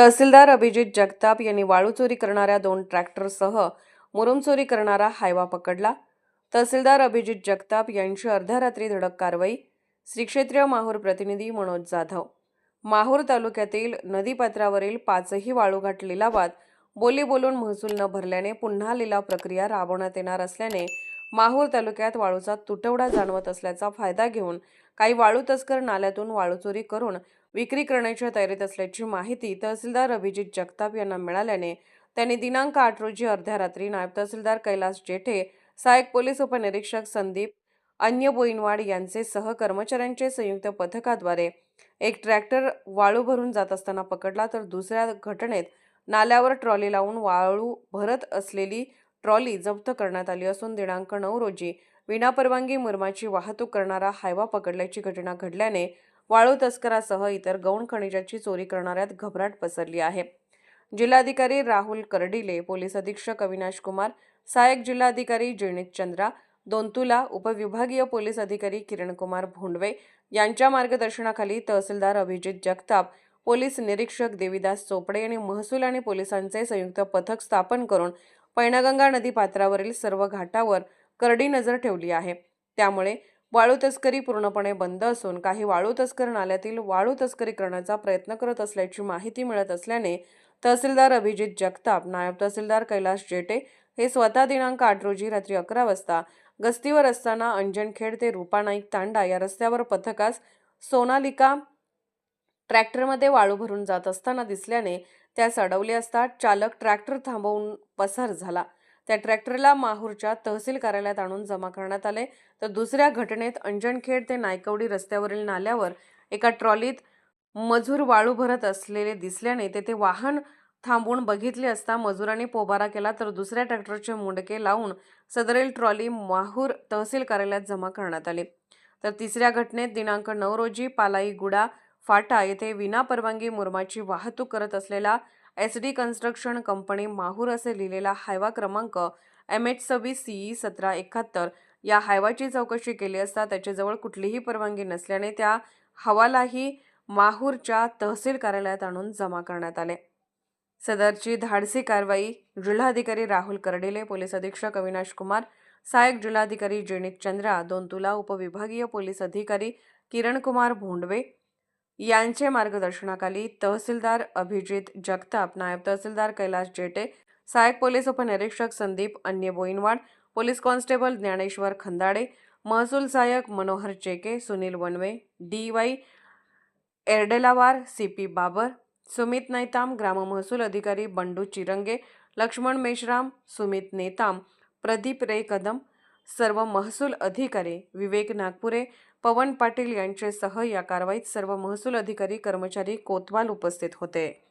तहसीलदार अभिजित जगताप यांनी वाळू चोरी करणाऱ्या दोन ट्रॅक्टरसह मुरुम चोरी करणारा हायवा पकडला. तहसीलदार अभिजित जगताप यांची अर्ध्या रात्री धडक कारवाई. श्री क्षेत्रीय माहूर प्रतिनिधी मनोज जाधव. माहूर तालुक्यातील नदीपात्रावरील पाचही वाळूघाट लिलावात बोली बोलून महसूल न भरल्याने पुन्हा लिलाव प्रक्रिया राबवण्यात येणार असल्याने माहूर तालुक्यात वाळूचा तुटवडा जाणवत असल्याचा फायदा घेऊन काही वाळू तस्कर नाल्यातून वाळू चोरी करून विक्री करण्याच्या तयारीत असल्याची माहिती तहसीलदार अभिजित जगताप यांना मिळाल्याने त्यांनी दिनांक आठ रोजी अर्ध्या रात्री नायब तहसीलदार कैलास जेठे सहाय्यक पोलीस उपनिरीक्षक संदीप अन्य बोईनवाड यांचे सह कर्मचाऱ्यांचे संयुक्त पथकाद्वारे एक ट्रॅक्टर वाळू भरून जात असताना पकडला तर दुसऱ्या घटनेत नाल्यावर ट्रॉली लावून वाळू भरत असलेली ट्रॉली जप्त करण्यात आली असून दिनांक नऊ रोजी विनापरवानगी मुरमाची वाहतूक करणारा हायवा पकडल्याची घटना घडल्याने वाळू तस्करासह इतर गौण खनिजाची चोरी करणाऱ्यात घबराट पसरली आहे. जिल्हाधिकारी राहुल कर्डिले पोलीस अधीक्षक अविनाश कुमार सहाय्यक जिल्हाधिकारी जेनित चंद्रा दोंतुला उपविभागीय पोलीस अधिकारी किरणकुमार भोंडवे यांच्या मार्गदर्शनाखाली तहसीलदार अभिजित जगताप पोलीस निरीक्षक देवीदास चोपडे आणि महसूल आणि पोलिसांचे संयुक्त पथक स्थापन करून पैनगंगा नदी पात्रावरील सर्व घाटावर करडी नजर ठेवली आहे. त्यामुळे वाळू तस्करी पूर्णपणे बंद असून काही वाळू तस्कर नाल्यातील वाळू तस्करी करण्याचा प्रयत्न करत असल्याची माहिती मिळत असल्याने तहसीलदार अभिजित जगताप नायब तहसीलदार कैलास जेटे हे स्वतः दिनांक आठ रोजी रात्री अकरा वाजता गस्तीवर असताना अंजनखेड ते रुपानाईक तांडा या रस्त्यावर पथकास सोनालिका ट्रॅक्टरमध्ये वाळू भरून जात असताना दिसल्याने त्यास अडवले असता चालक ट्रॅक्टर थांबवून पसार झाला. त्या ट्रॅक्टरला माहूरच्या तहसील कार्यालयात आणून जमा करण्यात आले. तर दुसऱ्या घटनेत अंजनखेड ते नायकवडी रस्त्यावरील नाल्यावर एका ट्रॉलीत मजूर वाळू भरत असलेले दिसल्याने तेथे वाहन थांबवून बघितले असता मजुरांनी पोबारा केला. तर दुसऱ्या ट्रॅक्टरचे मुंडके लावून सदरील ट्रॉली माहूर तहसील कार्यालयात जमा करण्यात आली. तर तिसऱ्या घटनेत दिनांक नऊ रोजी पालाईगुडा फाटा येथे विनापरवानगी मुरमाची वाहतूक करत असलेला S D construction company Mahur असे लिहिलेला हायवा क्रमांक एम एच सव्वीस सीई सतरा एकाहत्तर. या हायवाची चौकशी केली असता त्याच्याजवळ कुठलीही परवानगी नसल्याने त्या हवालाही माहूरच्या तहसील कार्यालयात आणून जमा करण्यात आले. सदरची धाडसी कारवाई जिल्हाधिकारी राहुल कर्डिले पोलीस अधीक्षक अविनाश कुमार सहाय्यक जिल्हाधिकारी जेनित चंद्रा दोंतुला उपविभागीय पोलीस अधिकारी किरणकुमार भोंडवे यांचे मार्गदर्शनाखाली तहसीलदार अभिजित जगताप नायब तहसीलदार कैलास जेटे सहाय्यक पोलीस उपनिरीक्षक संदीप अन्य बोईनवाड पोलीस कॉन्स्टेबल ज्ञानेश्वर खंदाडे महसूल सहाय्यक Manohar Cheke Sunil Wanve D Y Erdelawar C P Babar Sumit Naitam ग्राममहसूल अधिकारी बंडू चिरंगे लक्ष्मण मेश्राम सुमित नेताम प्रदीप रे कदम सर्व महसूल अधिकारी विवेक नागपुरे पवन पाटील यांच्यासह या कारवाईत सर्व महसूल अधिकारी कर्मचारी कोतवाल उपस्थित होते.